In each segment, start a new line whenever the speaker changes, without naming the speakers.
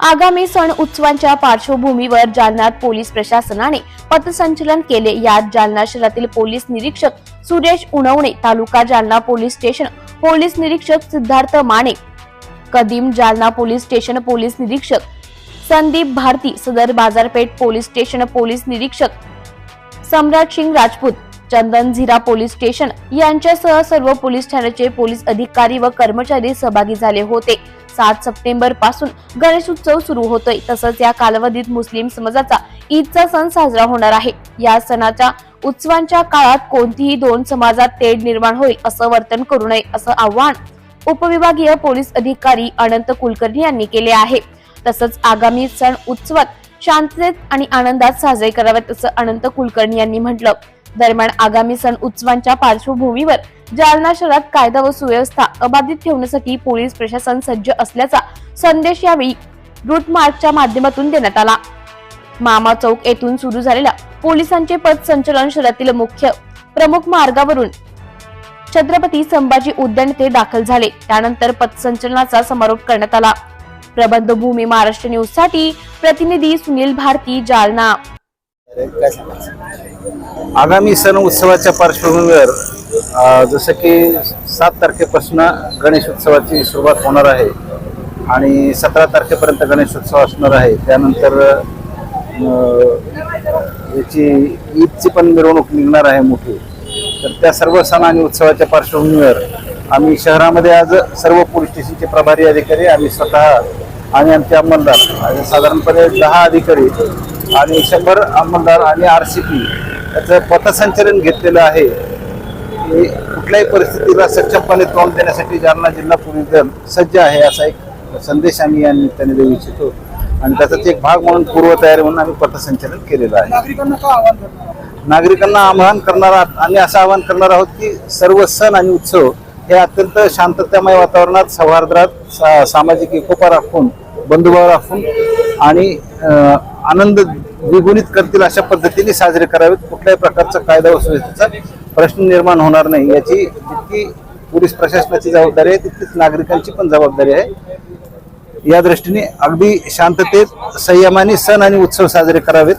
आगामी सण उत्सवांच्या पार्श्वभूमीवर जालन्यात पोलीस प्रशासनाने पथसंचलन केले. यात जालना शहरातील पोलीस निरीक्षक Suresh Unawane taluka Jalna police station police निरीक्षक सिद्धार्थ माने कदीम जालना पोलीस स्टेशन पोलीस निरीक्षक संदीप भारती सदर बाजारपेठ पोलीस स्टेशन पोलीस निरीक्षक सम्राट सिंग राजपूत चंदन झिरा पोलीस स्टेशन यांच्यासह सर्व पोलीस ठाण्याचे पोलीस अधिकारी व कर्मचारी सहभागी झाले होते. सात सप्टेंबरपासून गणेश उत्सव सुरू होतोय. तसंच या कालावधीत मुस्लिम समाजाचा ईदचा सण साजरा होणार आहे. या सणाच्या उत्सवांच्या काळात कोणतीही दोन समाजात तेढ निर्माण होईल असं वर्तन करू नये असं आव्हान उपविभागीय पोलीस अधिकारी अनंत कुलकर्णी यांनी केले आहे. तसंच आगामी सण उत्सवात शांततेत आणि आनंदात साजरे करावेत असं अनंत कुलकर्णी यांनी म्हटलं. दरम्यान आगामी सण उत्सवांच्या पार्श्वभूमीवर जालना शहरात कायदा व सुव्यवस्था अबाधित ठेवण्यासाठी पोलीस प्रशासन सज्ज असल्याचा संदेश यावेळी रूट मार्चच्या माध्यमातून देण्यात आला. मामा चौक येथून सुरू झालेल्या पोलिसांचे पथसंचलन शहरातील मुख्य प्रमुख मार्गावरून छत्रपती संभाजी उद्यान येथे दाखल झाले. त्यानंतर पथसंचलनाचा समारोप करण्यात आला. प्रबंध भूमी महाराष्ट्र न्यूजसाठी प्रतिनिधी सुनील भारती जालना.
आगामी सण उत्सवाच्या पार्श्वभूमीवर जसं की सात तारखेपासून गणेश उत्सवाची सुरुवात होणार आहे आणि सतरा तारखेपर्यंत गणेश उत्सव असणार आहे. त्यानंतर याची ईदची पण मिरवणूक निघणार आहे मोठी. तर त्या सर्व सण आणि उत्सवाच्या पार्श्वभूमीवर आम्ही शहरामध्ये आज सर्व पोलीस स्टेशनचे प्रभारी अधिकारी आम्ही स्वतः आणि आमचे अंमलदार आणि साधारणपणे दहा अधिकारी आणि शंभर अंमलदार आणि आर सी पी याचं पथसंचलन घेतलेलं आहे. की कुठल्याही परिस्थितीला सक्षमपणे तोंड देण्यासाठी जालना जिल्हा पोलीस दल सज्ज आहे असा एक संदेश आम्ही या निमित्ताने देऊ इच्छितो. आणि त्याचाच एक भाग म्हणून पूर्वतयारी म्हणून आम्ही पथसंचलन केलेलं आहे.
नागरिकांना आवाहन करणार
नागरिकांना आवाहन करणार आहोत आणि असं आवाहन करणार आहोत की सर्व सण आणि उत्सव हे अत्यंत शांततामय वातावरणात सौहार्दात सामाजिक एकोपा राखून बंधुभाव राखून आणि आनंद द्विगुणित करतील अशा पद्धतीने साजरे करावेत. कुठल्याही प्रकारचा कायदा व सुव्यवस्थेचा प्रश्न निर्माण होणार नाही. याची जितकी पोलीस प्रशासनाची जबाबदारी आहे तितकीच नागरिकांची पण जबाबदारी आहे. या दृष्टीने अगदी शांततेत संयमाने सण आणि उत्सव साजरे करावेत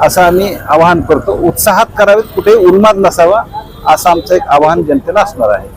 असं आम्ही आवाहन करतो. उत्साहात करावेत कुठेही उन्माद नसावा असं आमचं एक आवाहन जनतेला असणार आहे.